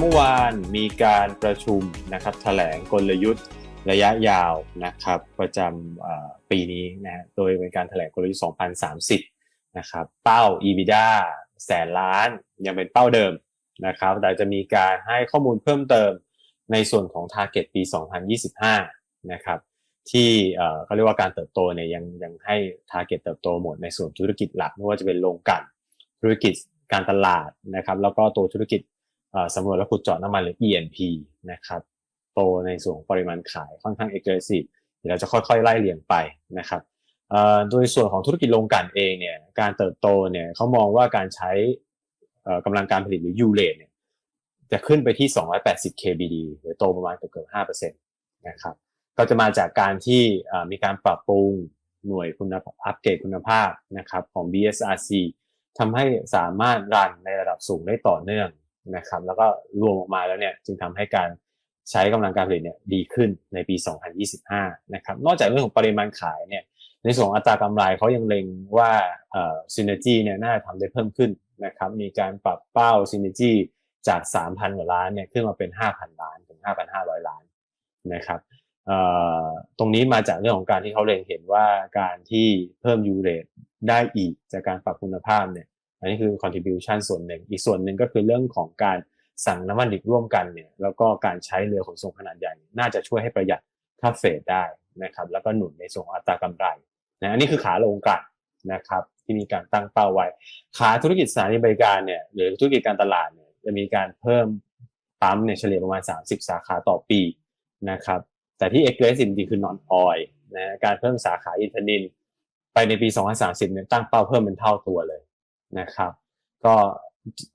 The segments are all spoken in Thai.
เมื่อวานมีการประชุมนะครับแถลงกลยุทธ์ระยะยาวนะครับประจำปีนี้นะโดยเป็นการแถลงกลยุทธ์ 2030 นะครับเป้า EBITDA แสนล้านยังเป็นเป้าเดิมนะครับแต่จะมีการให้ข้อมูลเพิ่มเติมในส่วนของ Target ปี 2025 นะครับที่เขาเรียกว่าการเติบโตเนี่ยยังยังให้ Target เติบโตหมดในส่วนธุรกิจหลักไม่ว่าจะเป็นโรงกลั่นธุรกิจการตลาดนะครับแล้วก็ตัวธุรกิจ สำรวจและขุดเจาะน้ำมันหรือ E&P นะครับโตในส่วนของปริมาณขายค่อนข้าง aggressive เดี๋ยวเราจะค่อยๆ ไล่เรียงไปนะครับอ่อโดยส่วนของธุรกิจโรงกลั่นเองเนี่ยการเติบโตเนี่ยเขามองว่าการใช้อ่อกำลังการผลิตหรือ U rate เนี่ยจะขึ้นไปที่ 280 KBD หรือโตประมาณเกือบๆ5%นะครับก็จะมาจากการที่อ่อมีการปรับปรุงหน่วยคุณภาพอัปเกรดคุณภาพนะครับของ BSRC ทำให้สามารถรันในระดับสูงได้ต่อเนื่อง นะครับแล้วก็รวมออกมาแล้วเนี่ยจึงทำให้การใช้กำลังการผลิตเนี่ยดีขึ้นในปี 2025 นะครับนอกจากเรื่องของปริมาณขายเนี่ยในส่วนอัตรากำไรเขายังเล็งว่าเอ่อซินเนจีเนี่ยน่าจะทำได้เพิ่มขึ้นนะครับมีการปรับเป้าซินเนจีจาก 3,000 กว่าล้านเนี่ยขึ้นมาเป็น 5,000 ล้านถึง 5,500 ล้านนะครับเอ่อตรงนี้มาจากเรื่องของการที่เขาเล็งเห็นว่าการที่เพิ่มยูเรตได้อีกจากการปรับคุณภาพเนี่ย อันนี้คือ contribution ส่วนหนึ่ง อีกส่วนหนึ่งก็คือเรื่องของการสั่งน้ำมันดิบร่วมกันเนี่ย แล้วก็การใช้เรือขนส่งขนาดใหญ่ น่าจะช่วยให้ประหยัดค่าเฟรดได้นะครับ แล้วก็หนุนในส่วนองอัตรากำไรนะอันนี้คือขาลงกลั่นนะครับ ที่มีการตั้งเป้าไว้ ขาธุรกิจสถานีบริการเนี่ย หรือธุรกิจการตลาดเนี่ย จะมีการเพิ่มปั๊มเนี่ยเฉลี่ยประมาณ 30 สาขาต่อปีนะครับ แต่ที่ aggressive จริงๆคือ non oil นะ การเพิ่มสาขาอินทนิน ไปในปี 2030เนี่ยตั้งเป้าเพิ่มเป็นเท่าตัวเลย นะครับ ก็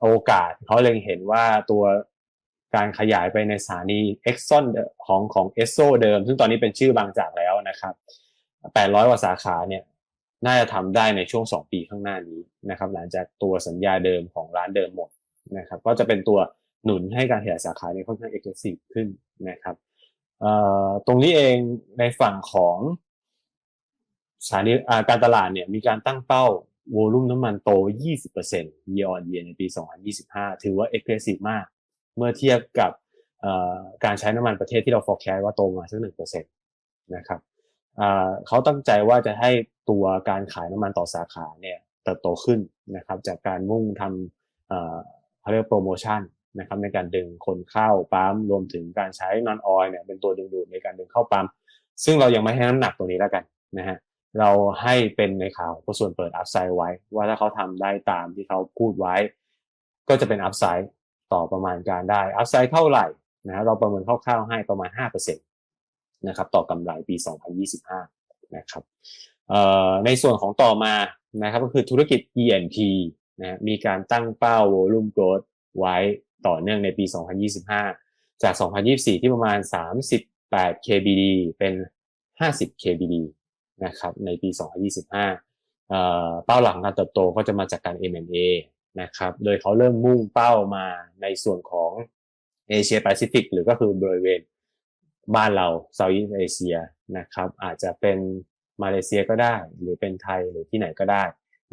โอกาสเขาเล็งเห็นว่าตัวการขยายไปในสถานี Exxon ของของเอสโซเดิม ซึ่งตอนนี้เป็นชื่อบางจากแล้วนะครับ800กว่าสาขาเนี่ยน่าจะทำได้ในช่วง 2 ปีข้างหน้านี้นะครับ หลังจากตัวสัญญาเดิมของร้านเดิมหมดนะครับ ก็จะเป็นตัวหนุนให้การขยายสาขาเนี่ยค่อนข้างเอ็กลักษณ์ขึ้นนะครับเอ่อตรงนี้เองในฝั่งของสถานีการตลาดเนี่ยมีการตั้งเป้า โวลุ่มน้ำมันโต 20% year on year ในปี 2025 ถือว่า aggressive มาก เมื่อเทียบกับการใช้น้ำมันประเทศที่เรา forecast ว่าโตมาสัก1%นะครับเขาตั้งใจว่าจะให้ตัวการขายน้ำมันต่อสาขาเนี่ยเติบโตขึ้นนะครับ จากการมุ่งทำเอ่อเขาเรียกโปรโมชั่นนะครับในการดึงคนเข้าปั๊มรวมถึงการใช้นอนออยเนี่ยเป็นตัวดึงดูดในการดึงเข้าปั๊มซึ่งเรายังไม่ให้น้ำหนักตรงนี้แล้วกันนะฮะ เราให้เป็นในข่าวส่วนเปิดอัพไซด์ไว้ ว่าถ้าเขาทำได้ตามที่เขาพูดไว้ ก็จะเป็นอัพไซด์ต่อประมาณการได้อัพไซด์เท่าไหร่นะเราประเมินคร่าวๆให้ประมาณ 5%นะครับต่อกำไรปี 2025 นะครับในส่วนของต่อมานะครับก็คือธุรกิจ E&P นะมีการตั้งเป้า volume growth ไว้ต่อเนื่องในปี 2025 จาก 2024 ที่ประมาณ 38 KBD เป็น 50 KBD นะครับในปี 2025 เป้าหลังการเติบโตก็จะมาจากการ M&A นะครับ โดยเขาเริ่มมุ่งเป้ามาในส่วนของเอเชียแปซิฟิกหรือก็คือบริเวณบ้านเราเซาท์อีสเอเชียนะครับ อาจจะเป็นมาเลเซียก็ได้ หรือเป็นไทยหรือที่ไหนก็ได้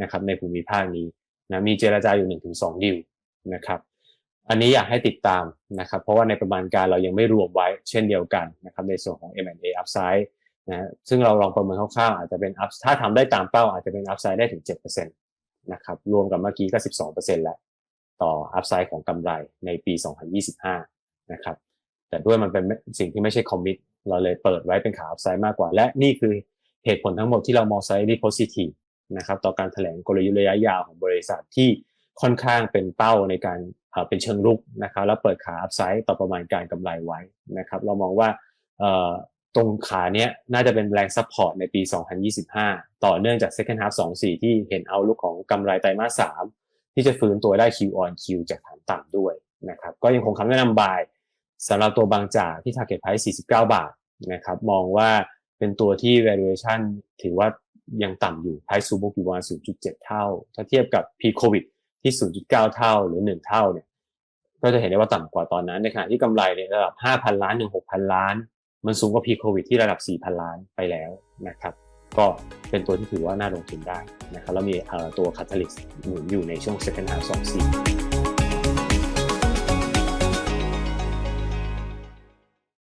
นะครับในภูมิภาคนี้นะมีเจรจาอยู่1-2ดิวนะครับอันนี้อยากให้ติดตามนะครับ เพราะว่าในประมาณการเรายังไม่รวมไว้เช่นเดียวกันนะครับในส่วนของ M&A upside นะซึ่งเราลองประเมินคร่าวๆอาจจะเป็นอัพถ้าทำได้ตามเป้าอาจจะเป็นอัพไซด์ได้ถึง7%นะครับรวมกับเมื่อกี้ก็ 12%แล้ว ต่ออัพไซด์ของกำไรในปี 2025 นะครับแต่ด้วยมันเป็นสิ่งที่ไม่ใช่คอมมิตเราเลยเปิดไว้เป็นขาอัพไซด์มากกว่า และนี่คือเหตุผลทั้งหมดที่เรามองไซด์ดีโพซิทีฟนะครับต่อการแถลงกลยุทธ์ระยะยาวของบริษัทที่ค่อนข้างเป็นเป้าในการเป็นเชิงรุกนะครับแล้วเปิดขาอัพไซด์ต่อประมาณการกำไรไว้นะครับ เรามองว่า ตรงขาเนี้ยน่าจะเป็นแรงซัพพอร์ตในปี 2025 ต่อเนื่องจาก second half 24 ที่เห็นเอาลุกของกำไรไตรมาส 3 ที่จะฟื้นตัวได้ Q on Q จากฐานต่ำด้วยนะครับ ก็ยังคงคำแนะนำบายสำหรับตัวบางจากที่ target price 49 บาทนะครับ มองว่าเป็นตัวที่ valuation ถือว่ายังต่ำอยู่ price to book อยู่ประมาณ0.7 เท่า ถ้าเทียบกับ pre covid ที่ 0.9 เท่าหรือ 1 เท่าเนี่ยก็จะเห็นได้ว่าต่ำกว่าตอนนั้นในขณะที่กำไรในระดับ 5,000 ล้านถึง6,000 ล้าน มันสูงกว่าพีโควิดที่ระดับ 4,000 ล้านไปแล้วนะครับ ก็เป็นตัวที่ถือว่าน่าลงทุนได้นะครับแล้วมีตัวคาทาลิสต์หนุนอยู่ในช่วง second half 24